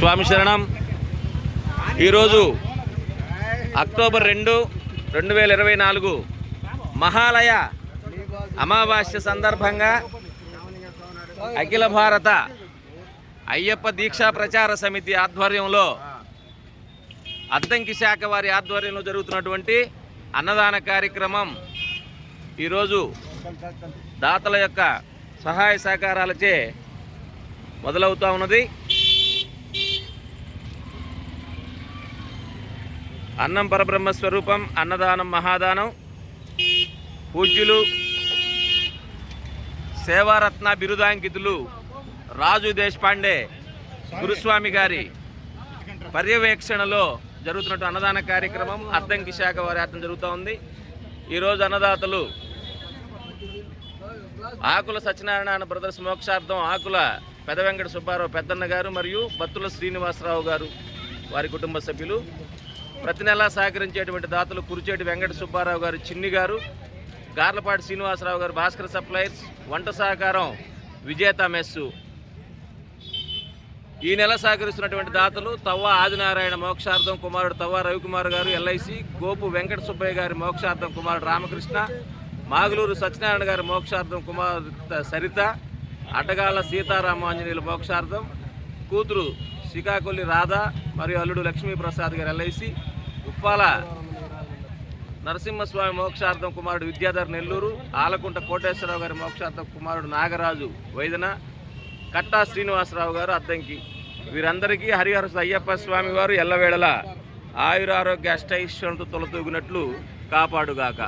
స్వామి శరణం. ఈరోజు అక్టోబర్ రెండు రెండు వేల ఇరవై నాలుగు మహాలయ అమావాస్య సందర్భంగా అఖిల భారత అయ్యప్ప దీక్షా ప్రచార సమితి ఆధ్వర్యంలో అద్దంకి శాఖ వారి ఆధ్వర్యంలో జరుగుతున్నటువంటి అన్నదాన కార్యక్రమం ఈరోజు దాతల యొక్క సహాయ సహకారాలచే మొదలవుతూ ఉన్నది. అన్నం పరబ్రహ్మ స్వరూపం అన్నదానం మహాదానం పూజ్యులు సేవారత్న బిరుదాంకితులు రాజు దేశపాండే గురుస్వామి గారి పర్యవేక్షణలో జరుగుతున్నట్టు అన్నదాన కార్యక్రమం అద్దంకి శాఖ వారి అర్థం జరుగుతూ ఉంది. ఈరోజు అన్నదాతలు ఆకుల సత్యనారాయణ బ్రదర్స్ మోక్షార్థం ఆకుల పెద వెంకట సుబ్బారావు పెద్దన్న గారు మరియు బత్తుల శ్రీనివాసరావు గారు వారి కుటుంబ సభ్యులు. ప్రతి నెలా సహకరించేటువంటి దాతలు కురిచేటి వెంకట సుబ్బారావు గారు చిన్ని గారు గార్లపాటి శ్రీనివాసరావు గారు భాస్కర్ సప్లైర్స్ వంట సహకారం విజేత మెస్సు. ఈ నెల సహకరిస్తున్నటువంటి దాతలు తవ్వ ఆదినారాయణ మోక్షార్థం కుమారుడు తవ్వ రవికుమార్ గారు ఎల్ఐసి గోపు వెంకట సుబ్బయ్య గారి మోక్షార్థం కుమారుడు రామకృష్ణ మాగులూరు సత్యనారాయణ గారి మోక్షార్థం కుమార్తె సరిత అటగాళ్ళ సీతారామాంజనేయుల మోక్షార్థం కూతురు శ్రీకాకుళి రాధా మరియు అల్లుడు లక్ష్మీప్రసాద్ గారు ఎల్ఐసి ఉప్పాల నరసింహస్వామి మోక్షార్థం కుమారుడు విద్యాధర్ నెల్లూరు ఆలకుంట కోటేశ్వరరావు గారి మోక్షార్థం కుమారుడు నాగరాజు వైదన కట్టా శ్రీనివాసరావు గారు అద్దంకి వీరందరికీ హరిహర అయ్యప్ప స్వామి వారు ఎల్లవేళల ఆయురారోగ్య అష్టైశ్వరుడు తొలతూగినట్లు కాపాడుగాక